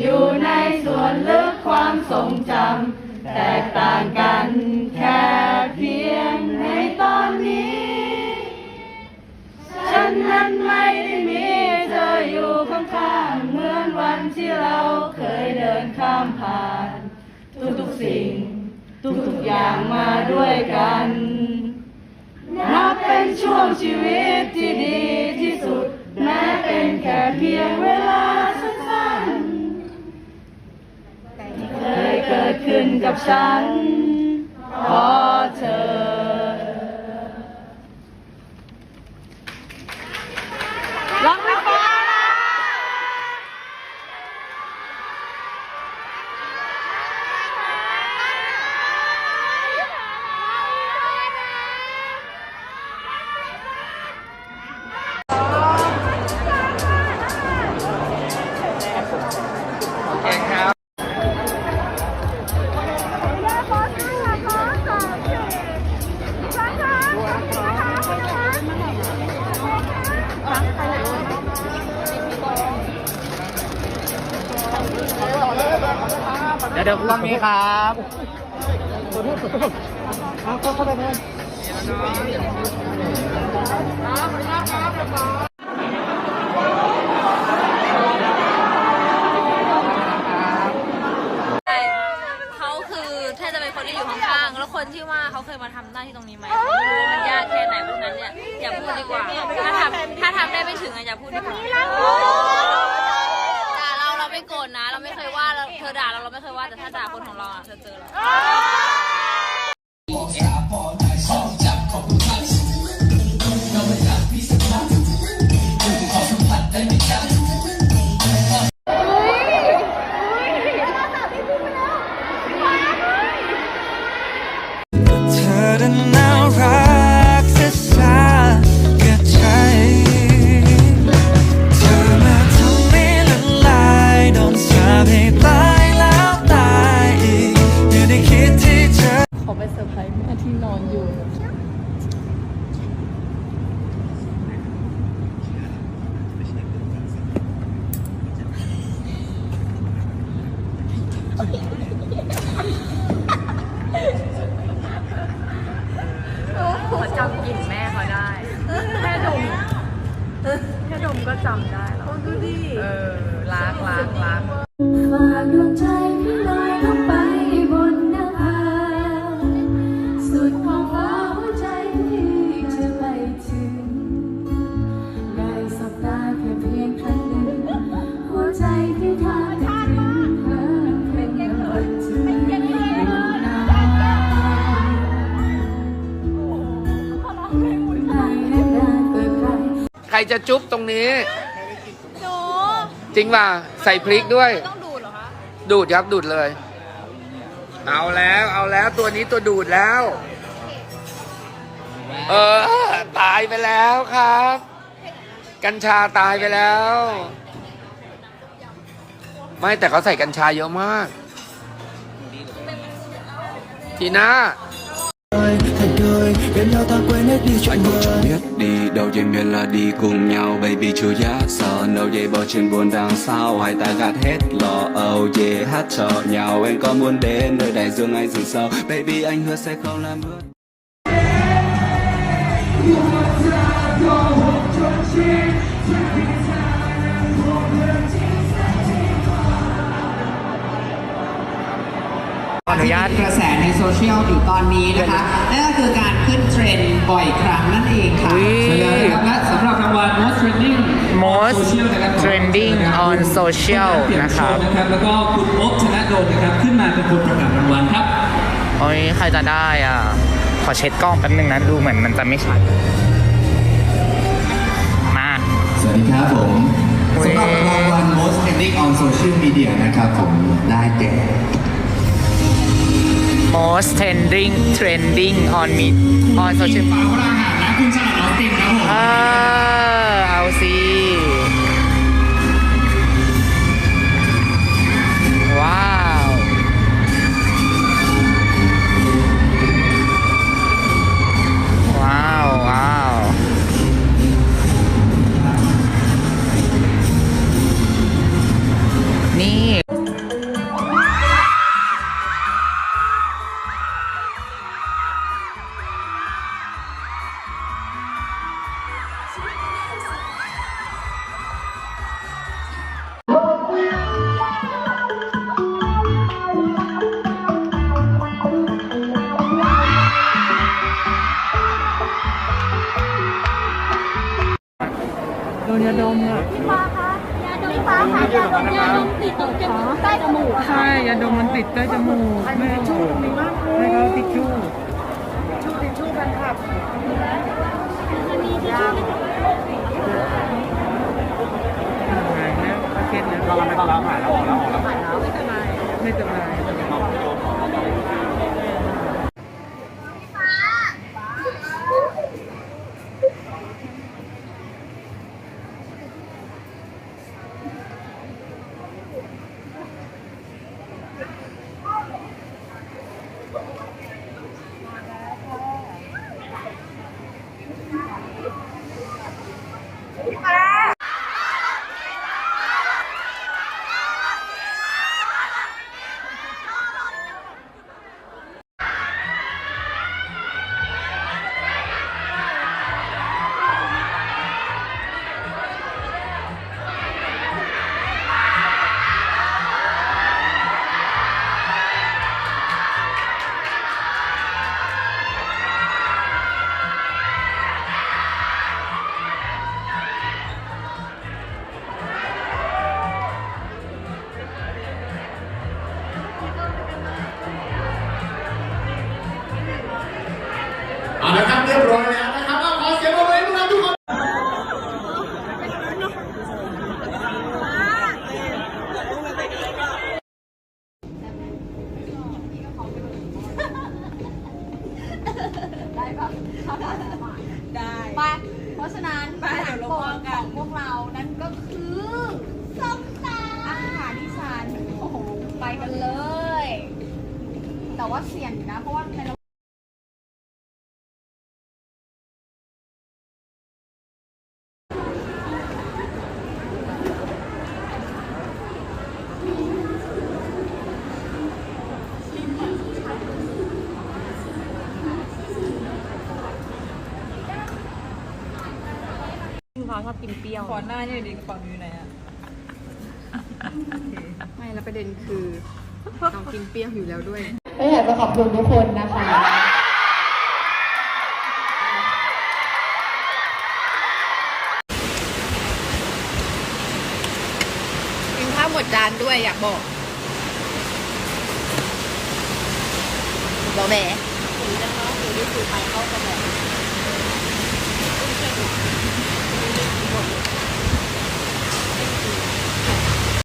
อยู่ในส่วนลึกความทรงจำแตกต่างกันแค่เพียงในตอนนี้ ฉันนั้นไม่ได้มีเธออยู่ข้างๆเหมือนวันที่เราเคยเดินข้ามผ่าน ทุกๆสิ่ง ทุกๆอย่างมาด้วยกันนับเป็นช่วงชีวิตที่ดีที่สุดแม้เป็นแค่เพียงเวลา ฉันขอเธอ ดี๋ยวเดี๋ยวกล้องนี้ครับใช่เขาคือแค่จะเป็นคนที่อยู่ข้างๆ แล้วคนที่ว่าเขาเคยมาทำหน้าที่ตรงนี้ไหมไม่รู้ว่ามันยากแค่ไหนเพราะฉะนั้นเนี่ยอย่าพูดดีกว่า ถ้าทำถ้าทำได้ไม่ถึงอะอย่าพูดดีกว่าด่าเราเราไม่โกรธนะ เราไม่เคยว่า เราเธอด่าเราเราไม่เคยว่าแต่ถ้าด่าคนของเราอะเธอเจอเราเก็จำได้แล้วดูดิเออล้างล้างล้ รจะจุ๊บตรงนี้จริงป่ะใส่พริกด้วยต้องดูดเหรอคะ ดูดครับดูดเลย เอาแล้วเอาแล้วตัวนี้ตัวดูดแล้ว เออ ตายไปแล้วครับ กัญชาตายไปแล้ว ไม่แต่เขาใส่กัญชาเยอะมาก ทีน่า thành đời bên nhau ta quên hết đi chuyện người chẳng biết đi đâu vậy miền là đi cùng nhau baby chưa giá sợ đâu vậy bỏ chuyện buồn đằng sau hai ta gạt hết lo âu về hát cho nhau em có muốn đến nơi đại dương anh rừng sâu baby anh hứa sẽ không làm bước ขออนุญาต กระแสในโซเชียลอยู่ตอนนี้นะคะ นั่นก็คือการขึ้นเทรนด์ บ่อยครั้งนั่นเองค่ะอุ๊ย ใช่แล้วนะครับและสำหรับรางวัล most trending Most social นะครับ trending on social นะครับนะครับ แล้วก็คุณโอ๊บชนะโดนนะครับ ขึ้นมาเป็นคนประกาศรางวัลครับ โอ้ยใครจะได้อะ ขอเช็ดกล้องแป๊บนึงนะ ดูเหมือนมันจะไม่ชัดมา สวัสดีครับผมเว้ย สำหรับรางวัล Most Trending on Social Media นะครับผมได้แก่ most trending trending on me on social ฝาฝรั่งอะและคุณชลัดออสตินครับผม เออเอาสิ ดมอะพี่ฟ้าคะยาดมพี่ฟ้าคะยาดมยาดมติดตรงจมูกใต้จมูกค่ะใช่ยาดมมันติดใต้จมูกแม่ชูตรงนี้มากให้เขาติดชูชูติดชูกันครับมันมีที่ช่วยหายแล้วประเทศแล้วเราไม่ต้องรับหายแล้วออกแล้วออกแล้วไม่สบายไม่สบาย เแต่ว่าเสี่ยงอยู่นะ เพราะว่าในระขอหน้าเนี่ยดีกระเป๋าอยู่ไหนอะไม่แล้วประเด็นคือน้องกินเปรี้ยวอยู่แล้วด้วย ก็อยากจะขอบคุณทุกคนนะคะ กินข้าวหมดจานด้วยอยากบอกบอกแหมถือนะคะถือที่ถืไปเข้าสมอง